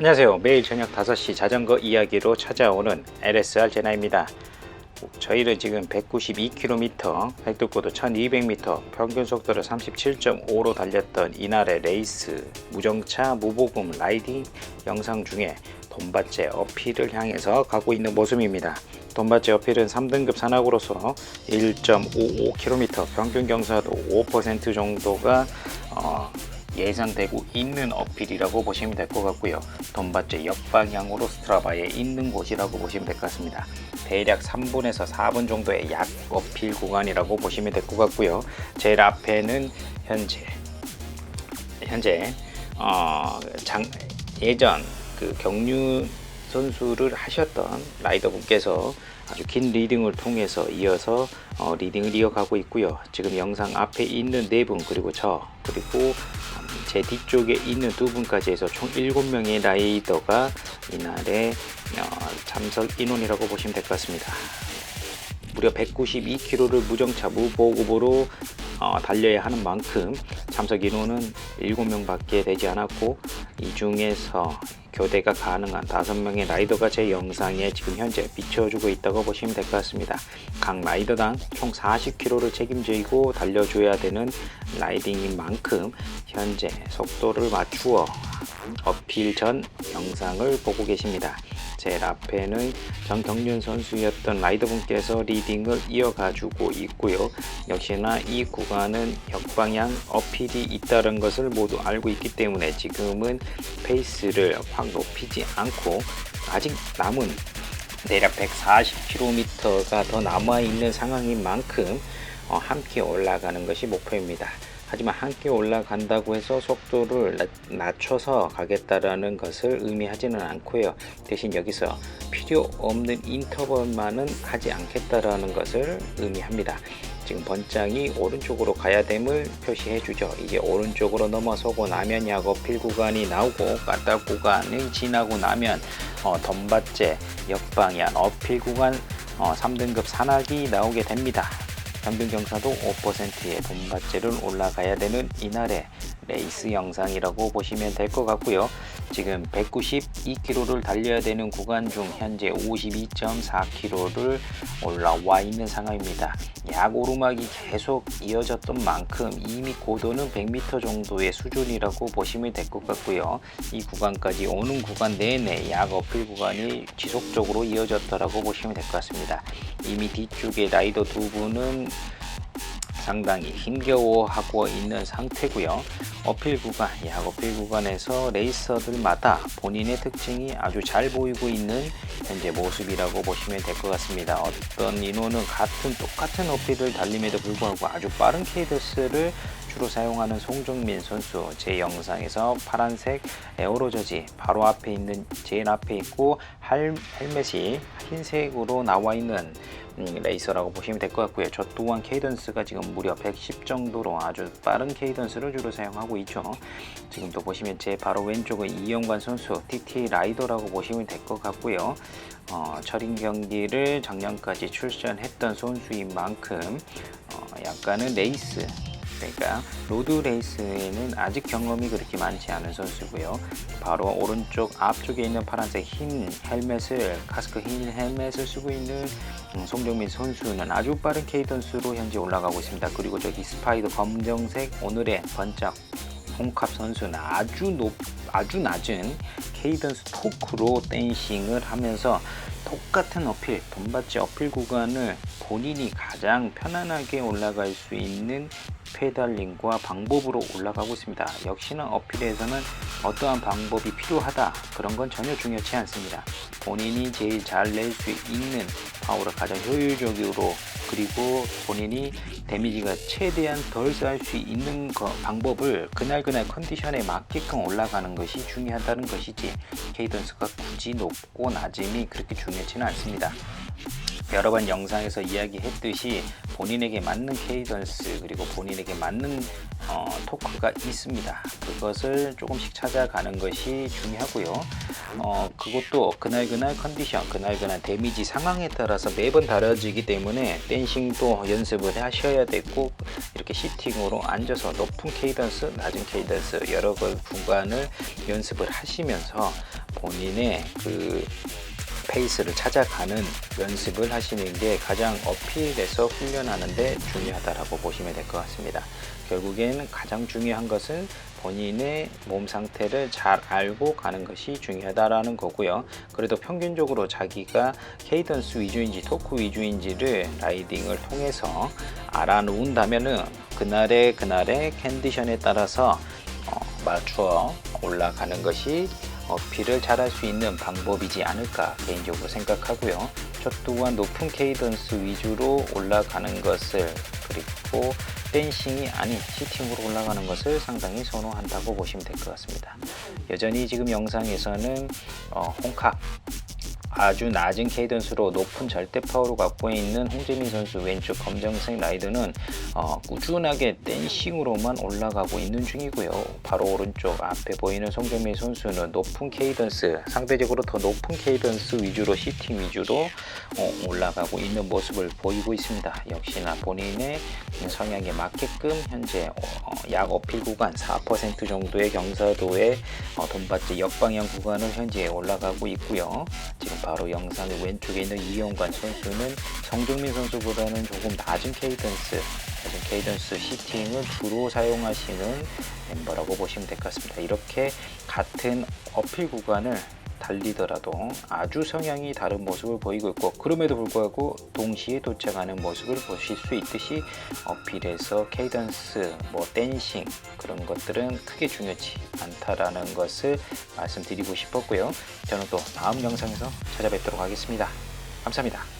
안녕하세요. 매일 저녁 5시 자전거 이야기로 찾아오는 LSR 제나입니다. 저희는 지금 192km, 백두고도 1200m, 평균 속도를 37.5로 달렸던 이날의 레이스 무정차 무보금 라이딩 영상 중에 돈받제 어필을 향해서 가고 있는 모습입니다. 돈받제 어필은 3등급 산악으로서 1.55km, 평균 경사도 5% 정도가 어, 예상되고 있는 어필이라고 보시면 될 것 같고요. 돈받제 역방향으로 스트라바에 있는 곳이라고 보시면 될 것 같습니다. 대략 3분에서 4분 정도의 약 어필 구간이라고 보시면 될 것 같고요. 제일 앞에는 현재 현재 어, 장, 예전 그 경륜 선수를 하셨던 라이더 분께서 아주 긴 리딩을 통해서 이어서 어, 리딩을 이어가고 있고요. 지금 영상 앞에 있는 네 분 그리고 저 그리고 제 뒤쪽에 있는 두 분까지 해서 총 7명의 라이더가 이날의 어, 참석 인원이라고 보시면 될 것 같습니다. 무려 192km를 무정차 무보급으로 어, 달려야 하는 만큼 참석 인원은 7명밖에 되지 않았고 이 중에서 교대가 가능한 5명의 라이더가 제 영상에 지금 현재 비춰주고 있다고 보시면 될 것 같습니다. 각 라이더당 총 40km를 책임지고 달려줘야 되는 라이딩인 만큼 현재 속도를 맞추어 어필 전 영상을 보고 계십니다. 제일 앞에는 정경륜 선수였던 라이더분께서 리딩을 이어가지고 있고요. 역시나 이 구간은 역방향 어필이 있다는 것을 모두 알고 있기 때문에 지금은 페이스를 확 높이지 않고 아직 남은 대략 140km가 더 남아 있는 상황인 만큼 어, 함께 올라가는 것이 목표입니다. 하지만 함께 올라간다고 해서 속도를 낮- 낮춰서 가겠다라는 것을 의미하지는 않고요. 대신 여기서 필요 없는 인터벌만은 하지 않겠다라는 것을 의미합니다. 지금 번장이 오른쪽으로 가야 됨을 표시해 주죠. 이제 오른쪽으로 넘어서고 나면 약어필 구간이 나오고 까딱 구간을 지나고 나면 어, 덤받제 역방향 어필 구간 어, 3등급 산악이 나오게 됩니다. 평균 경사도 5%의 돈받제를 올라가야 되는 이날의 레이스 영상이라고 보시면 될 것 같고요. 지금 192km를 달려야 되는 구간 중 현재 52.4km를 올라와 있는 상황입니다. 약 오르막이 계속 이어졌던 만큼 이미 고도는 100m 정도의 수준이라고 보시면 될 것 같고요. 이 구간까지 오는 구간 내내 약 어필 구간이 지속적으로 이어졌다라고 보시면 될 것 같습니다. 이미 뒤쪽에 라이더 두 분은 상당히 힘겨워하고 있는 상태고요. 어필 구간, 약 어필 구간에서 레이서들마다 본인의 특징이 아주 잘 보이고 있는 현재 모습이라고 보시면 될 것 같습니다. 어떤 인원은 같은 똑같은 어필을 달림에도 불구하고 아주 빠른 케이더스를 주로 사용하는 송정민 선수 제 영상에서 파란색 에어로 저지 바로 앞에 있는 제일 앞에 있고 할, 헬멧이 흰색으로 나와 있는 음, 레이서라고 보시면 될 것 같고요. 저 또한 케이던스가 지금 무려 110 정도로 아주 빠른 케이던스를 주로 사용하고 있죠. 지금 또 보시면 제 바로 왼쪽은 이영관 선수 TT 라이더라고 보시면 될 것 같고요. 어, 철인 경기를 작년까지 출전했던 선수인 만큼 어, 약간은 레이스 그러니까 로드 레이스에는 아직 경험이 그렇게 많지 않은 선수고요. 바로 오른쪽 앞쪽에 있는 파란색 흰 헬멧을 카스크 흰 헬멧을 쓰고 있는 음, 송정민 선수는 아주 빠른 케이던스로 현재 올라가고 있습니다. 그리고 저기 스파이더 검정색 오늘의 번쩍 홍캅 선수는 아주 높 아주 낮은 케이던스 토크로 댄싱을 하면서 똑같은 어필, 돈받지 어필 구간을 본인이 가장 편안하게 올라갈 수 있는 페달링과 방법으로 올라가고 있습니다. 역시나 어필에서는 어떠한 방법이 필요하다 그런 건 전혀 중요치 않습니다. 본인이 제일 잘 낼 수 있는 파워를 가장 효율적으로 그리고 본인이 데미지가 최대한 덜 쌓일 수 있는 거, 방법을 그날그날 컨디션에 맞게끔 올라가는 것이 중요하다는 것이지 케이던스가 굳이 높고 낮음이 그렇게 중요치는 않습니다. 여러 번 영상에서 이야기했듯이 본인에게 맞는 케이던스 그리고 본인에게 맞는 어, 토크가 있습니다. 그것을 조금씩 찾아가는 것이 중요하고요. 어, 그것도 그날그날 컨디션, 그날그날 데미지 상황에 따라서 매번 다뤄지기 때문에 댄싱도 연습을 하셔야 되고 이렇게 시팅으로 앉아서 높은 케이던스, 낮은 케이던스 여러 그 구간을 연습을 하시면서 본인의 그 페이스를 찾아가는 연습을 하시는 게 가장 어필에서 훈련하는데 중요하다라고 보시면 될 것 같습니다. 결국에는 가장 중요한 것은 본인의 몸 상태를 잘 알고 가는 것이 중요하다라는 거고요. 그래도 평균적으로 자기가 케이던스 위주인지 토크 위주인지를 라이딩을 통해서 알아놓은다면은 그날의 그날의 컨디션에 따라서 어, 맞추어 올라가는 것이 어필을 잘할 수 있는 방법이지 않을까 개인적으로 생각하고요. 저 또한 높은 케이던스 위주로 올라가는 것을 그리고 댄싱이 아닌 시팅으로 올라가는 것을 상당히 선호한다고 보시면 될 것 같습니다. 여전히 지금 영상에서는 어, 홍카 아주 낮은 케이던스로 높은 절대 파워를 갖고 있는 홍재민 선수 왼쪽 검정색 라이드는 어, 꾸준하게 댄싱으로만 올라가고 있는 중이고요. 바로 오른쪽 앞에 보이는 송정민 선수는 높은 케이던스, 상대적으로 더 높은 케이던스 위주로 시팅 위주로 어, 올라가고 있는 모습을 보이고 있습니다. 역시나 본인의 성향에 맞게끔 현재 어, 약 어필 구간 4% 정도의 경사도의 어, 돈받지 역방향 구간을 현재 올라가고 있고요. 지금 바로 영상 왼쪽에 있는 이영관 선수는 성종민 선수보다는 조금 낮은 케이던스, 낮은 케이던스 시팅을 주로 사용하시는 멤버라고 보시면 될 것 같습니다. 이렇게 같은 어필 구간을 달리더라도 아주 성향이 다른 모습을 보이고 있고 그럼에도 불구하고 동시에 도착하는 모습을 보실 수 있듯이 어필에서 케이던스, 뭐 댄싱 그런 것들은 크게 중요치 않다라는 것을 말씀드리고 싶었고요. 저는 또 다음 영상에서 찾아뵙도록 하겠습니다. 감사합니다.